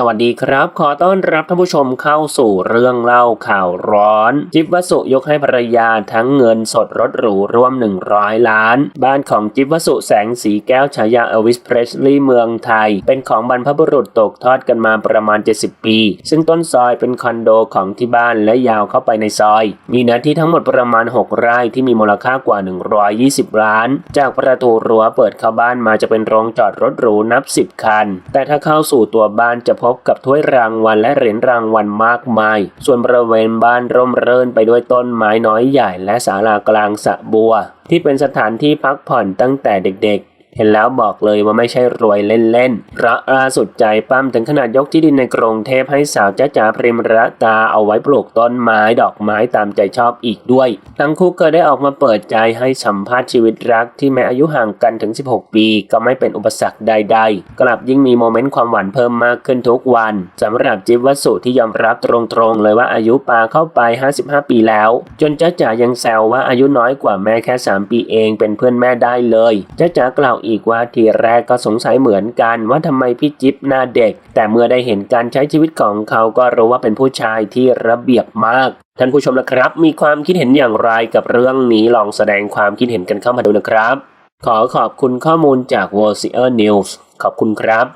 สวัสดีครับ ขอต้อนรับท่านผู้ชมเข้าสู่เรื่องเล่าข่าวร้อน จิ๊บวัสุยกให้ภรรยาทั้งเงินสดรถหรูรวม 100 ล้าน บ้านของจิ๊บวัสุแสงสีแก้วฉายาเอวิสเพรสลีย์เมืองไทย เป็นของบรรพบุรุษตกทอดกันมาประมาณ 70 ปี ซึ่งต้นซอยเป็นคอนโดของที่บ้านและยาวเข้าไปในซอย มีเนื้อที่ทั้งหมดประมาณ 6 ไร่ที่มีมูลค่ากว่า 120 ล้าน จากประตูรั้วเปิดเข้าบ้านมาจะเป็นโรงจอดรถหรูนับ 10 คัน แต่ถ้าเข้าสู่ตัวบ้านจะพบกับถ้วยรางวัลและเหรียญรางวัลมากมาย ส่วนบริเวณบ้านร่มเรื่นไปด้วยต้นไม้น้อยใหญ่และศาลากลางสะบัว ที่เป็นสถานที่พักผ่อนตั้งแต่เด็กๆ เห็นแล้วบอกเลยว่าไม่ใช่รวยเล่นๆพระล่าสุดใจปั้มถึงขนาดยกที่ดินในกรุงเทพให้สาวจ้าจ๋าพริมระตาเอาไว้ปลูกต้นไม้ดอกไม้ตามใจชอบอีกด้วย ทั้งคู่ก็ได้ออกมาเปิดใจให้สัมภาษณ์ชีวิตรักที่แม้อายุห่างกันถึง 16 ปี ก็ไม่เป็นอุปสรรคใด ๆ กลับยิ่งมีโมเมนต์ความหวานเพิ่มมากขึ้นทุกวันสำหรับจิ๊บวัสสุที่ยอมรับตรงๆเลยว่าอายุปาเข้าไป 55 ปีแล้ว จนจ้าจ๋ายังแซวว่าอายุน้อยกว่าแม่แค่ 3 ปีเองเป็นเพื่อนแม่ได้เลยจ้าจ๋ากล่าวอีอีกว่าทีแรกก็สงสัยเหมือนกันว่าทำไมพี่จิ๊บหน้าเด็ก แต่เมื่อได้เห็นการใช้ชีวิตของเขาก็รู้ว่าเป็นผู้ชายที่ระเบียบมากท่านผู้ชมนะครับ มีความคิดเห็นอย่างไรกับเรื่องนี้ลองแสดงความคิดเห็นกันเข้ามาดูนะครับ ขอขอบคุณข้อมูลจาก w o r l d News ขอบคุณครับ